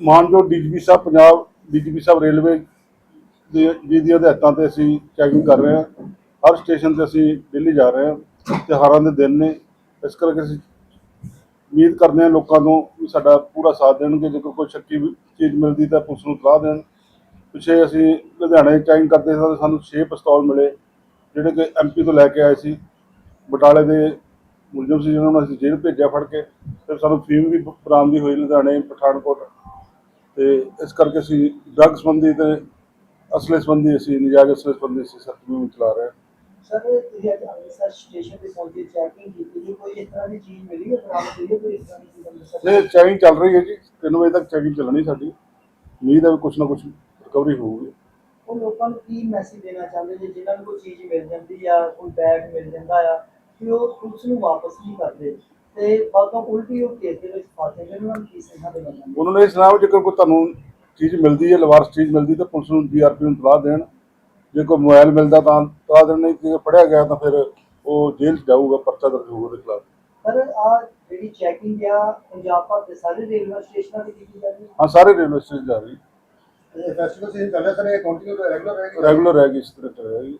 ਮਾਨਯੋਗ DGP sahib, Punjab DGP sahib railway ਦੇ, ਜੀ ਦੀ ਹਦਾਇਤਾਂ ਤੇ ਅਸੀਂ ਚੈਕਿੰਗ ਕਰ ਰਹੇ ਹਾਂ। ਹਰ ਸਟੇਸ਼ਨ ਤੇ ਅਸੀਂ ਦਿੱਲੀ ਜਾ ਰਹੇ ਹਾਂ। ਤਿਉਹਾਰਾਂ ਦੇ ਦਿਨ ਨੇ। ਇਸ ਕਰਕੇ ਅਸੀਂ ਉਮੀਦ ਕਰਦੇ ਹਾਂ ਲੋਕਾਂ ਤੋਂ ਵੀ ਸਾਡਾ ਪੂਰਾ ਸਾਥ ਦੇਣਗੇ। ਜੇਕਰ ਕੋਈ ਸ਼ੱਕੀ ਚੀਜ਼ ਮਿਲਦੀ ਤਾਂ ਪੁਲਿਸ ਨੂੰ ਸਲਾਹ ਦੇਣ। ਪਿੱਛੇ ਅਸੀਂ ਲੁਧਿਆਣੇ ਚੈਕਿੰਗ ਕਰਦੇ ਸਾਂ ਸਾਨੂੰ 6 ਪਿਸਤੌਲ ਮਿਲੇ, ਜਿਹੜੇ ਕਿ ਐਮਪੀ ਤੋਂ ਲੈ ਕੇ ਆਏ ਸੀ। ਬਟਾਲੇ ਦੇ ਮੁਲਜ਼ਮ ਸੀ ਜਿਹਨਾਂ ਨੂੰ ਅਸੀਂ ਜੇਲ੍ਹ ਭੇਜਿਆ ਫੜ ਕੇ। ਫਿਰ ਸਾਨੂੰ ਫੀਮ ਵੀ ਬਰਾਮਦੀ ਹੋਈ ਲੁਧਿਆਣੇ, ਪਠਾਨਕੋਟ। ਤੇ ਇਸ ਕਰਕੇ ਅਸੀਂ ਡਰੱਗ ਸੰਬੰਧੀ ਤੇ ਅਸਲੇ ਸੰਬੰਧੀ ਅਸੀਂ ਨਜਾਇਜ਼ ਅਸਲੇ ਸੰਬੰਧੀ ਅਸੀਂ ਸਖਤ ਮੁਹਿੰਮ ਚਲਾ ਰਹੇ ਹਾਂ। ਸਰ ਤੁਸੀਂ ਅੱਜ ਅੰਮ੍ਰਿਤਸਰ ਸਟੇਸ਼ਨ ਤੇ ਪਹੁੰਚੇ ਚੈਕਿੰਗ ਕੀਤੀ ਜੀ ਕੋਈ ਇਸ ਤਰ੍ਹਾਂ ਦੀ ਚੀਜ਼ ਮਿਲੀ ਹੈ ਬਰਾਮਦ ਹੋਈ ਹੈ ਕੋਈ ਇਸ ਤਰ੍ਹਾਂ ਦੀ ਚੀਜ਼ ਇਹ ਚੈਕਿੰਗ ਚੱਲ ਰਹੀ ਹੈ ਜੀ। 3 ਵਜੇ ਤੱਕ ਚੈਕਿੰਗ ਚੱਲਣੀ ਸਾਡੀ। ਉਮੀਦ ਹੈ ਵੀ ਕੁਛ ਨਾ ਕੁਛ ਰਿਕਵਰੀ ਹੋਊਗੀ। ਉਹ ਲੋਕਾਂ ਨੂੰ ਕੀ ਮੈਸੇਜ ਦੇਣਾ ਚਾਹੁੰਦੇ ਜੀ ਜਿਨ੍ਹਾਂ ਨੂੰ ਕੋਈ ਚੀਜ਼ ਮਿਲ ਜਾਂਦੀ ਆ ਕੋਈ ਬੈਗ ਮਿਲ ਜਾਂਦਾ ਆ ਕਿ ਉਹ ਪੁਲਿਸ ਨੂੰ ਵਾਪਸ ਨਹੀਂ ਕਰਦੇ? ਤੇ ਬਾਅਦੋਂ ਉਲਟੀ ਉਹ ਕੇਸ ਦੇ ਵਿੱਚ ਫਸਦੇ ਨੇ ਉਹਨਾਂ ਨੂੰ ਕੀ ਸਿੱਖਾ ਦੇ ਬੰਦੇ ਉਹਨਾਂ ਨੇ ਵੀ ਜੇਕਰ ਕੋਈ ਤੁਹਾਨੂੰ ਚੀਜ਼ ਮਿਲਦੀ ਹੈ ਲਵਾਰਸ ਚੀਜ਼ ਮਿਲਦੀ ਤਾਂ ਪੁਲਿਸ ਨੂੰ ਡੀਆਰਪੀ ਨੂੰ ਇਤਲਾਹ ਦੇਣ। ਜੇ ਕੋਈ ਮੋਬਾਈਲ ਮਿਲਦਾ ਤਾਂ ਇਤਲਾਹ ਦੇਣ ਨਹੀਂ ਜੇ ਫੜਿਆ ਗਿਆ ਤਾਂ ਫਿਰ ਉਹ ਜੇਲ੍ਹ ਜਾਊਗਾ ਪਰਚਾ ਦਰਜ ਹੋਊਗਾ ਉਹਦੇ ਖਿਲਾਫ। ਸਰ ਆ ਜਿਹੜੀ ਚੈਕਿੰਗ ਆ ਪੰਜਾਬ ਭਰ ਦੇ ਸਾਰੇ ਰੇਲਵੇ ਸਟੇਸ਼ਨਾਂ ਤੇ ਕੀਤੀ ਜਾਂਦੀ ਹੈ। ਹਾਂ ਸਾਰੇ ਰੇਲਵੇ ਸਟੇਸ਼ਨ ਜਾ ਰਹੀ। ਇਹ ਫੈਸਟੀਵਲ ਸੀਜ਼ਨ ਚੱਲ ਰਿਹਾ ਸਰ ਇਹ ਕੰਟੀਨਿਊ ਰੈਗੂਲਰ ਰਹੇਗਾ ਰੈਗੂਲਰ ਹੈਗੀ ਇਸ ਤਰ੍ਹਾਂ ਚੱਲ ਰਹੀ